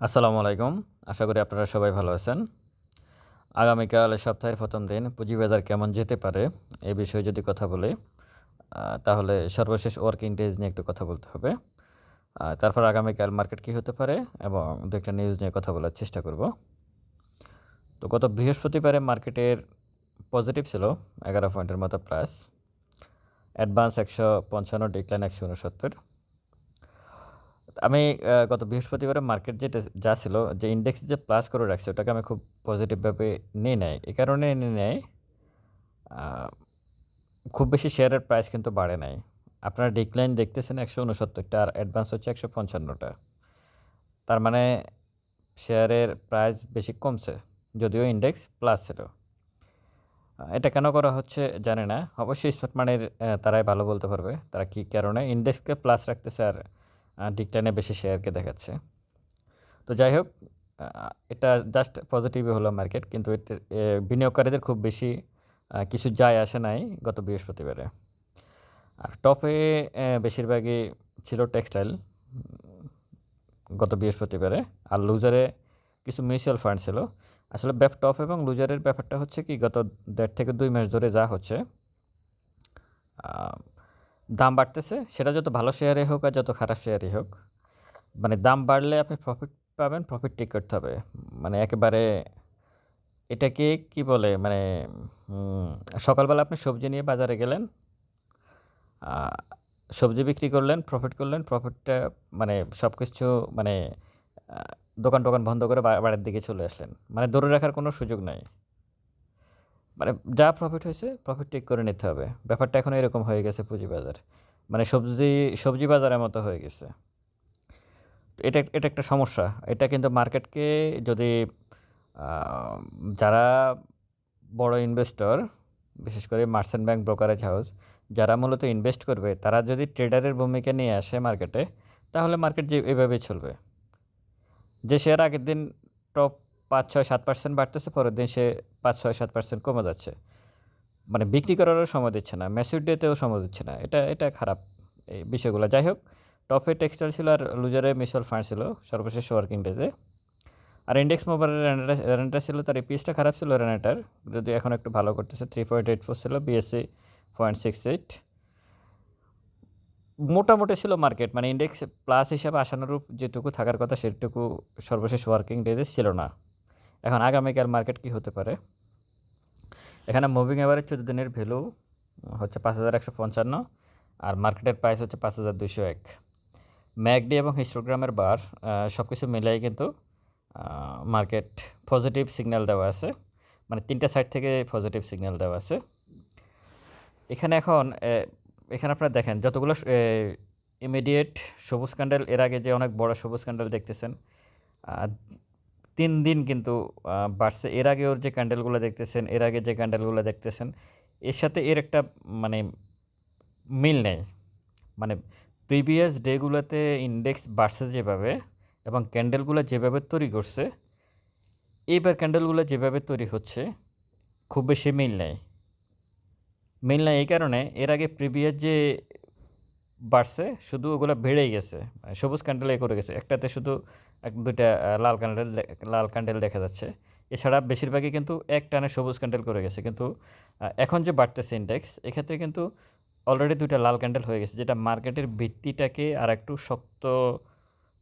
আসসালামু আলাইকুম। আশা করি আপনারা সবাই ভালো আছেন। আগামীকাল সপ্তাহের প্রথম দিন পুঁজিবাজার কেমন যেতে পারে এ বিষয়ে যদি কথা বলি তাহলে সর্বশেষ ওয়ার্কিং ডেজ নিয়ে একটু কথা বলতে হবে। তারপর আগামীকাল মার্কেট কী হতে পারে এবং দু একটা নিউজ নিয়ে কথা বলার চেষ্টা করব। তো গত বৃহস্পতিবারে মার্কেটের পজিটিভ ছিল এগারো পয়েন্টের মতো প্লাস অ্যাডভান্স একশো পঞ্চান্ন ডিক্লাইন একশো উনসত্তর। আমি গত বৃহস্পতিবারে মার্কেট যেটা যা ছিল, যে ইন্ডেক্স যে প্লাস করে রাখছে, ওটাকে আমি খুব পজিটিভভাবে নিয়ে নেয় এই কারণে নিয়ে নেয় খুব বেশি শেয়ারের প্রাইস কিন্তু বাড়ে নাই। আপনারা ডিক্লাইন দেখতেছেন একশো উনসত্তরটা আর অ্যাডভান্স হচ্ছে একশো পঞ্চান্নটা। তার মানে শেয়ারের প্রাইস বেশি কমছে, যদিও ইন্ডেক্স প্লাস ছিল। এটা কেন করা হচ্ছে জানে না। অবশ্যই স্মার্ট মানির তারাই ভালো বলতে পারবে, তারা কী কারণে ইন্ডেক্সকে প্লাস রাখতেছে আর ডিক্লাইনে বেশি শেয়ারকে দেখাচ্ছে। তো যাই হোক এটা জাস্ট পজিটিভই হলো মার্কেট কিন্তু বিনিয়োগকারীদের খুব বেশি কিছু যায় আসে নাই গত বৃহস্পতিবারে। আর টপে বেশিরভাগই ছিল টেক্সটাইল গত বৃহস্পতিবারে। আর লুজারে কিছু মিউচুয়াল ফান্ড ছিল। আসলে ব্যাপ টপ এবং লুজারের ব্যাপারটা হচ্ছে কি, গত দেড় থেকে দুই মাস ধরে যা হচ্ছে দাম বাড়তেছে, সেটা যত ভালো শেয়ারে হোক আর যত খারাপ শেয়ারই হোক মানে দাম বাড়লে আপনি প্রফিট পাবেন প্রফিট টেক করতে হবে। মানে একেবারে এটাকে কি বলে মানে সকালবেলা আপনি সবজি নিয়ে বাজারে গেলেন সবজি বিক্রি করলেন প্রফিট করলেন প্রফিটটা মানে সব কিছু মানে দোকান টোকান বন্ধ করে বাড়ির দিকে চলে আসলেন। মানে ধরে রাখার কোনো সুযোগ নাই। মানে যা প্রফিট হয়েছে প্রফিট টেক করে নিতে হবে। ব্যাপারটা এখন এরকম হয়ে গেছে পুঁজি বাজার মানে সবজি সবজি বাজারের মতো হয়ে গেছে। এটা এটা একটা সমস্যা। এটা কিন্তু মার্কেটকে যদি যারা বড় ইনভেস্টর বিশেষ করে মার্চেন্ট ব্যাংক ব্রোকারেজ হাউস যারা মূলত ইনভেস্ট করবে, তারা যদি ট্রেডারের ভূমিকা নিয়ে আসে মার্কেটে তাহলে মার্কেট যে, এভাবেই চলবে। যে শেয়ার আগের দিন টপ পাঁচ ছয় সাত পার্সেন্ট বাড়তেছে, পরের দিন সে পাঁচ ছয় সাত পার্সেন্ট কমে যাচ্ছে। মানে বিক্রি করারও সময় দিচ্ছে না ম্যাসিভ ডেতেও সময় দিচ্ছে না। এটা এটা খারাপ এই বিষয়গুলো। যাই হোক টপে টেক্সটাইল ছিল আর লুজারে মিউচুয়াল ফান্ড ছিল, সর্বশেষ ওয়ার্কিং ডেতে আর ইন্ডেক্স মোবাইলের রেনাটা ছিল, তার পিসটা খারাপ ছিল রেনাটার যদি এখন একটু ভালো করতেছে থ্রি পয়েন্ট এইট ফোর ছিল বিএসসি পয়েন্ট সিক্স এইট মোটামুটি ছিল মার্কেট মানে ইন্ডেক্স প্লাস হিসাবে আশানুরূপ যেটুকু থাকার কথা, সেটুকু সর্বশেষ ওয়ার্কিং ডেতে ছিল না। এখন আগামীকাল মার্কেট কি হতে পারে? এখানে মুভিং এভারেজ চোদ্দ দিনের ভ্যালু হচ্ছে পাঁচ হাজার একশো পঞ্চান্ন আর মার্কেটের প্রাইস হচ্ছে পাঁচ হাজার দুশো এক। ম্যাকডি এবং হিস্টোগ্রামের বার সব কিছু মিলাই কিন্তু মার্কেট পজিটিভ সিগন্যাল দেওয়া আছে। মানে তিনটা সাইড থেকে পজিটিভ সিগন্যাল দেওয়া আছে। এখানে এখন এখানে আপনারা দেখেন, যতগুলো ইমিডিয়েট সবুজ ক্যান্ডেল এর আগে যে অনেক বড় সবুজ ক্যান্ডেল দেখতেছেন তিন দিন কিন্তু বাড়ছে। এর আগে ওর যে ক্যান্ডেলগুলো দেখতেছেন, এর আগে যে ক্যান্ডেলগুলো দেখতেছেন, এর সাথে এর একটা মানে মিল নেই। মানে প্রিভিয়াস ডেগুলোতে ইন্ডেক্স বাড়ছে যেভাবে এবং ক্যান্ডেলগুলো যেভাবে তৈরি করছে এইবার ক্যান্ডেলগুলো যেভাবে তৈরি হচ্ছে, খুব বেশি মিল নেই। মিল নেই এই কারণে এর আগে প্রিভিয়াস যে বাড়ছে, শুধু ওগুলো বেড়েই গেছে। সবুজ ক্যান্ডেলে করে গেছে। একটাতে শুধু এক দুইটা লাল ক্যান্ডেল লাল ক্যান্ডেল দেখা যাচ্ছে। এছাড়া বেশিরভাগই কিন্তু এক টানে সবুজ ক্যান্ডেল করে গেছে। কিন্তু এখন যে বাড়তেছে ইন্ডেক্স এক্ষেত্রে কিন্তু অলরেডি দুইটা লাল ক্যান্ডেল হয়ে গেছে, যেটা মার্কেটের ভিত্তিটাকে আর একটু শক্ত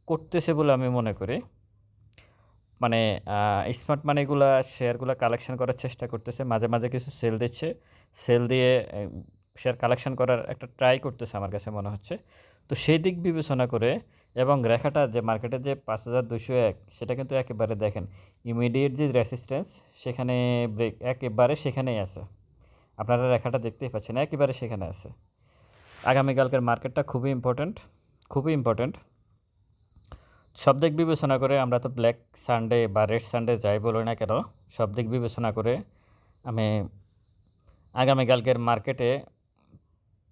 করতেছে বলে আমি মনে করি। মানে স্মার্ট মানিগুলা শেয়ারগুলো কালেকশন করার চেষ্টা করতেছে। মাঝে মাঝে কিছু সেল দিচ্ছে। সেল দিয়ে শেয়ার কালেকশন করার একটা ট্রাই করতেছে আমার কাছে মনে হচ্ছে। তো সেই দিক বিবেচনা করে এবং রেখাটা যে মার্কেটে যে পাঁচ হাজার দুশো এক, সেটা কিন্তু একেবারে দেখেন ইমিডিয়েট যে রেসিস্ট্যান্স সেখানে ব্রেক একেবারে সেখানেই আছে। আপনারা রেখাটা দেখতেই পাচ্ছেন, একেবারে সেখানে আছে। আগামীকালকের মার্কেটটা খুবই ইম্পর্ট্যান্ট খুবই ইম্পর্ট্যান্ট সব দিক বিবেচনা করে আমরা তো ব্ল্যাক সানডে বা রেড সানডে যাই বলি না কেন, সব দিক বিবেচনা করে আমি আগামীকালকের মার্কেটে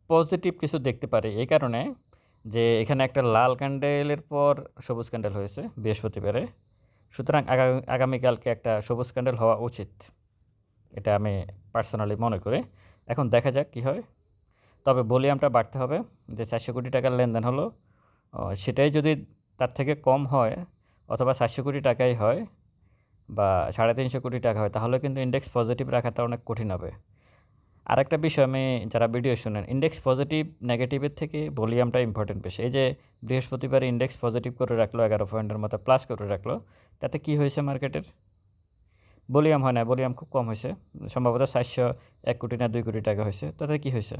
পজিটিভ কিছু দেখতে পারি। এই কারণে যে এখানে একটা লাল ক্যান্ডেলের পর সবুজ ক্যান্ডেল হয়েছে বৃহস্পতিবারে। সুতরাং আগামী, আগামীকালকে একটা সবুজ ক্যান্ডেল হওয়া উচিত। এটা আমি পার্সোনালি মনে করি। এখন দেখা যাক কী হয়। তবে ভলিউমটা বাড়তে হবে যে চারশো কোটি টাকার লেনদেন হলো। সেটাই যদি তার থেকে কম হয় অথবা চারশো কোটি টাকাই হয় বা সাড়ে তিনশো কোটি টাকা হয়, তাহলে কিন্তু ইন্ডেক্স পজিটিভ রাখাটা অনেক কঠিন হবে। আরেকটা বিষয় আমি যারা ভিডিও শুনেন ইন্ডেক্স পজিটিভ নেগেটিভের থেকে ভলিউমটা ইম্পর্টেন্ট বেশি। এই যে বৃহস্পতিবার ইন্ডেক্স পজিটিভ করে রাখল, এগারো পয়েন্টের মতো প্লাস করে রাখল, তাতে কি হয়েছে মার্কেটের ভলিউম হয় না, ভলিউম খুব কম হয়েছে। সম্ভবত সাতশো এক কোটি না দুই কোটি টাকা হয়েছে, তাতে কি হয়েছে?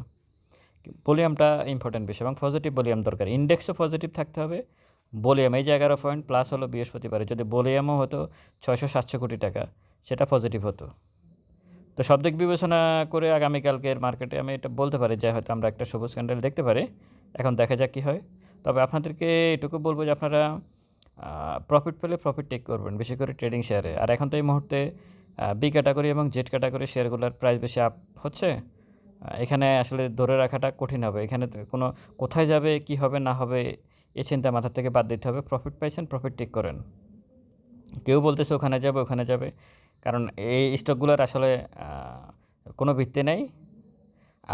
ভলিউমটা ইম্পর্টেন্ট বিষয় এবং পজিটিভ ভলিউম দরকার। ইন্ডেক্সও পজিটিভ থাকতে হবে। ভলিউম, এই যে এগারো পয়েন্ট প্লাস হলো বৃহস্পতিবারে, যদি ভলিউমও হতো ছয়শো সাতশো কোটি টাকা, সেটা পজিটিভ হতো। তো সব দিক বিবেচনা করে আগামীকালকের মার্কেটে আমি এটা বলতে পারি যে হয়তো আমরা একটা সবুজ ক্যান্ডেল দেখতে পারি। এখন দেখা যাক কী হয়। তবে আপনাদেরকে এটুকু বলব যে আপনারা প্রফিট পেলে প্রফিট টেক করবেন, বেশি করে ট্রেডিং শেয়ারে আর এখন তো এই মুহূর্তে বি ক্যাটাগরি এবং জেড ক্যাটাগরি শেয়ারগুলোর প্রাইস বেশি আপ হচ্ছে। এখানে আসলে ধরে রাখাটা কঠিন হবে। এখানে কোনো কোথায় যাবে, কি হবে, না হবে, এ চিন্তা মাথা থেকে বাদ দিতে হবে। প্রফিট পাইছেন প্রফিট টেক করেন। কেউ বলতেছে ওখানে যাবে ওখানে যাবে। কারণ এই স্টকগুলোর আসলে কোনো ভিত্তি নেই।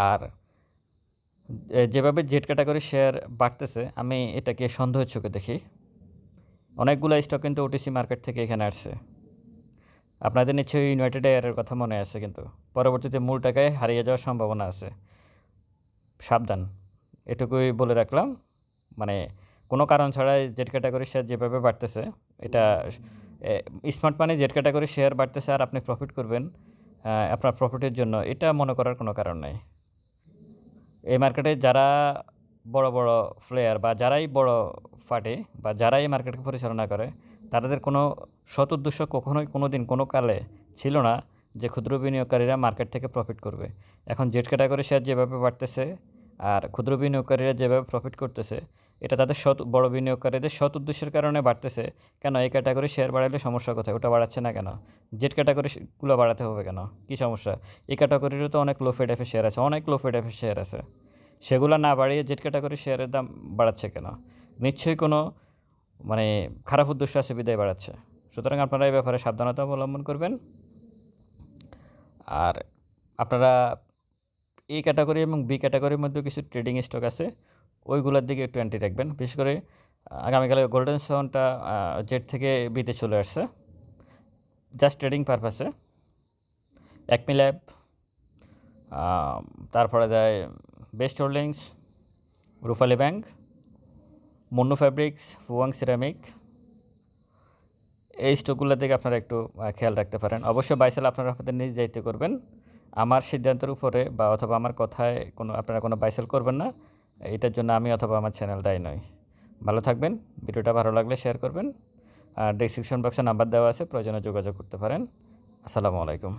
আর যেভাবে জেড ক্যাটাগরি শেয়ার বাড়তেছে, আমি এটাকে সন্দেহের চোখে দেখি। অনেকগুলো স্টক কিন্তু ওটিসি মার্কেট থেকে এখানে আসছে। আপনাদের নিশ্চয়ই ইউনাইটেড এয়ারের কথা মনে আছে কিন্তু, পরবর্তীতে মূল টাকায় হারিয়ে যাওয়ার সম্ভাবনা আছে। সাবধান, এটুকুই বলে রাখলাম। মানে কোনো কারণ ছাড়াই জেড ক্যাটাগরি শেয়ার যেভাবে বাড়তেছে, এটা smart money Z category share বাড়তেছে আর আপনি প্রফিট করবেন আপনার প্রফিটের জন্য। এটা মনে করার কোনো কারণ নাই। এই মার্কেটে যারা বড় বড় প্লেয়ার বা যারাই বড় ফাটে বা যারাই মার্কেটকে পরিচালনা করে, তাদের কোনো সৎ উদ্দেশ্য কখনোই কোনো দিন কোনো কালে ছিল না যে ক্ষুদ্র বিনিয়োগকারীরা মার্কেট থেকে প্রফিট করবে। এখন জেড ক্যাটাগরি শেয়ার যেভাবে বাড়তেছে আর ক্ষুদ্র বিনিয়োগকারীরা যেভাবে প্রফিট করতেছে এটা তাদের সৎ, বড় বিনিয়োগকারীদের সৎ উদ্দেশ্যের কারণে বাড়তেছে। কেন? এই ক্যাটাগরি শেয়ার বাড়ালে সমস্যা কোথায়? ওটা বাড়াচ্ছে না কেন? জেড ক্যাটাগরিগুলো বাড়াতে হবে কেন? কী সমস্যা? এই ক্যাটাগরিরও তো অনেক লো ফেড শেয়ার আছে, অনেক লো ফেড শেয়ার আছে। সেগুলো না বাড়িয়ে জেড ক্যাটাগরি শেয়ারের দাম বাড়াচ্ছে কেন? নিশ্চয়ই কোনো মানে খারাপ উদ্দেশ্য আছে, বিদায় বাড়াচ্ছে। সুতরাং আপনারা এই ব্যাপারে সাবধানতা অবলম্বন করবেন। আর আপনারা এই ক্যাটাগরি এবং বি ক্যাটাগরির মধ্যে কিছু ট্রেডিং স্টক আছে। ওইগুলোর দিকে একটু অ্যান্টি রাখবেন। বিশেষ করে আগামীকালে গোল্ডেন সাউন্ডটা জেড থেকে বিতে চলে আসছে। জাস্ট ট্রেডিং পারপাসে একমি ল্যাব তারপরে যায় best holdings Rupali bank Monno fabrics Fuwang ceramic এই স্টকগুলোর দিকে আপনারা একটু খেয়াল রাখতে পারেন। অবশ্যই বাইসেল আপনারা আপনাদের নিজ দায়িত্ব করবেন। আমার সিদ্ধান্তের উপরে বা অথবা আমার কথায় কোনো, আপনারা কোনো বাইসেল করবেন না। এটার জন্য আমি অথবা আমার চ্যানেল দায়ী নয় ভালো থাকবেন, ভিডিওটা ভালো লাগলে শেয়ার করবেন, আর ডিসক্রিপশন বক্সে নাম্বার দেওয়া আছে, প্রয়োজনে যোগাযোগ করতে পারেন। আসসালামু আলাইকুম।